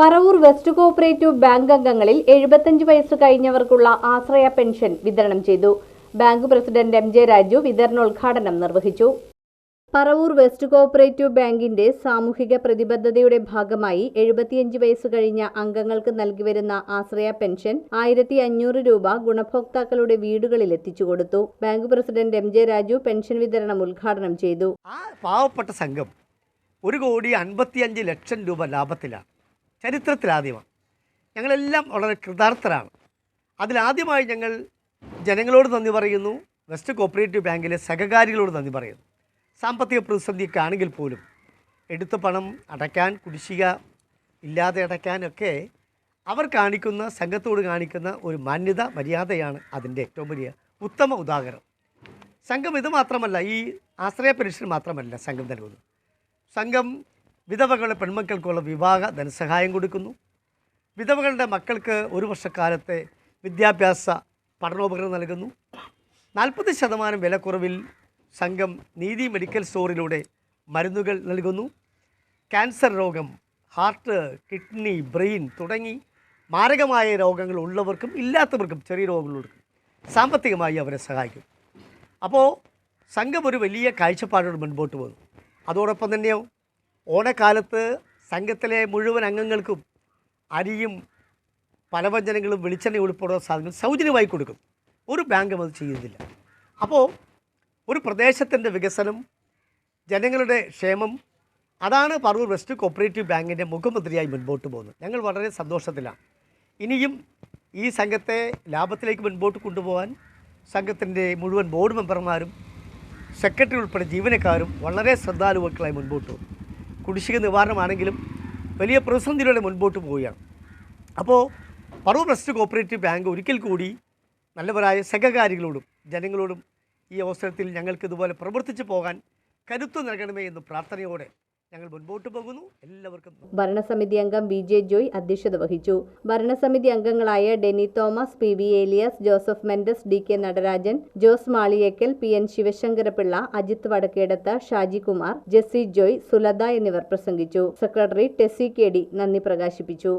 Paravur west cooperative bank അംഗങ്ങളിൽ എഴുപത്തഞ്ച് വയസ്സ് കഴിഞ്ഞവർക്കുള്ള ആശ്രയ പെൻഷൻ വിതരണം ചെയ്തു. Bank president M J Raju വിതരണോദ്ഘാടനം നിർവഹിച്ചു. പറവൂർ വെസ്റ്റ് കോഓപ്പറേറ്റീവ് ബാങ്കിന്റെ സാമൂഹിക പ്രതിബദ്ധതയുടെ ഭാഗമായി എഴുപത്തിയഞ്ച് വയസ്സ് കഴിഞ്ഞ അംഗങ്ങൾക്ക് നൽകിവരുന്ന ആശ്രയ പെൻഷൻ ആയിരത്തി അഞ്ഞൂറ് രൂപ ഗുണഭോക്താക്കളുടെ വീടുകളിൽ എത്തിച്ചു കൊടുത്തു. Bank president M J Raju pension വിതരണം ഉദ്ഘാടനം ചെയ്തു. ആ പാവപ്പെട്ട സംഘം ഒരു കോടി അൻപത്തിയഞ്ച് ലക്ഷം രൂപ ലാഭത്തിലാണ്. ചരിത്രത്തിലാദ്യമാണ്. ഞങ്ങളെല്ലാം വളരെ കൃതാർത്ഥരാണ്. അതിലാദ്യമായി ഞങ്ങൾ ജനങ്ങളോട് നന്ദി പറയുന്നു. വെസ്റ്റ് കോപ്പറേറ്റീവ് ബാങ്കിലെ സഹകാരികളോട് നന്ദി പറയുന്നു. സാമ്പത്തിക പ്രതിസന്ധിയൊക്കെ ആണെങ്കിൽ പോലും എടുത്ത പണം അടയ്ക്കാൻ കുടിശ്ശിക ഇല്ലാതെ അടയ്ക്കാനൊക്കെ അവർ കാണിക്കുന്ന സംഘത്തോട് കാണിക്കുന്ന ഒരു മാന്യത മര്യാദയാണ് അതിന്റെ ഏറ്റവും വലിയ ഉത്തമ ഉദാഹരണം. സംഘം ഇത് മാത്രമല്ല ഈ ആശ്രയ പെൻഷൻ മാത്രമല്ല സംഘം നൽകുന്നത്. സംഘം വിധവകളുടെ പെൺമക്കൾക്കുള്ള വിവാഹ ധനസഹായം കൊടുക്കുന്നു. വിധവകളുടെ മക്കൾക്ക് ഒരു വർഷക്കാലത്തെ വിദ്യാഭ്യാസ പഠനോപകരണം നൽകുന്നു. നാൽപ്പത് ശതമാനം വിലക്കുറവിൽ സംഘം നീതി മെഡിക്കൽ സ്റ്റോറിലൂടെ മരുന്നുകൾ നൽകുന്നു. ക്യാൻസർ രോഗം ഹാർട്ട് കിഡ്നി ബ്രെയിൻ തുടങ്ങി മാരകമായ രോഗങ്ങൾ ഉള്ളവർക്കും ഇല്ലാത്തവർക്കും ചെറിയ രോഗങ്ങളുള്ളവർക്കും സാമ്പത്തികമായി അവരെ സഹായിക്കും. അപ്പോൾ സംഘം ഒരു വലിയ കാഴ്ചപ്പാടോട് മുൻപോട്ട് പോകുന്നു അതോടൊപ്പം തന്നെയോ ഓണക്കാലത്ത് സംഘത്തിലെ മുഴുവൻ അംഗങ്ങൾക്കും അരിയും പലവ്യഞ്ജനങ്ങളും വെളിച്ചെണ്ണ ഉൾപ്പെടുന്ന സാധനങ്ങൾ സൗജന്യമായി കൊടുക്കും. ഒരു ബാങ്കും അത് ചെയ്യുന്നില്ല. അപ്പോൾ ഒരു പ്രദേശത്തിന്റെ വികസനം ജനങ്ങളുടെ ക്ഷേമം അതാണ് പറവൂർ വെസ്റ്റ് കോപ്പറേറ്റീവ് ബാങ്കിന്റെ മുഖ്യമന്ത്രിയായി മുൻപോട്ട് പോകുന്നത്. ഞങ്ങൾ വളരെ സന്തോഷത്തിലാണ്. ഇനിയും ഈ സംഘത്തെ ലാഭത്തിലേക്ക് മുൻപോട്ട് കൊണ്ടുപോകാൻ സംഘത്തിന്റെ മുഴുവൻ ബോർഡ് മെമ്പർമാരും സെക്രട്ടറി ഉൾപ്പെടെ ജീവനക്കാരും വളരെ ശ്രദ്ധാലുവക്കളായി മുൻപോട്ട് പോകും. കുടിശ്ശിക നിവാരണമാണെങ്കിലും വലിയ പ്രതിസന്ധിയിലൂടെ മുൻപോട്ട് പോവുകയാണ്. അപ്പോൾ പറവൂർ വെസ്റ്റ് കോപ്പറേറ്റീവ് ബാങ്ക് ഒരിക്കൽ കൂടി നല്ലവരായ സഹകാരികളോടും ജനങ്ങളോടും ഈ അവസരത്തിൽ ഞങ്ങൾക്ക് ഇതുപോലെ പ്രവർത്തിച്ചു പോകാൻ കരുത്തു നൽകണമേ എന്ന് പ്രാർത്ഥനയോടെ ഞങ്ങൾ മുൻപോട്ട് പോകുന്നു. എല്ലാവർക്കും ഭരണസമിതി അംഗം വി ജെ ജോയ് അധ്യക്ഷത വഹിച്ചു. ഭരണസമിതി അംഗങ്ങളായ Deni Thomas P V Elias Joseph Mendez D K Natarajan Jose Maliyekkal P N Sivasankara Pillai Ajith Vadakkedath Shaji Kumar Jessy Joy Sulatha എന്നിവർ പ്രസംഗിച്ചു. സെക്രട്ടറി ടെസി കെ ഡി നന്ദി പ്രകാശിപ്പിച്ചു.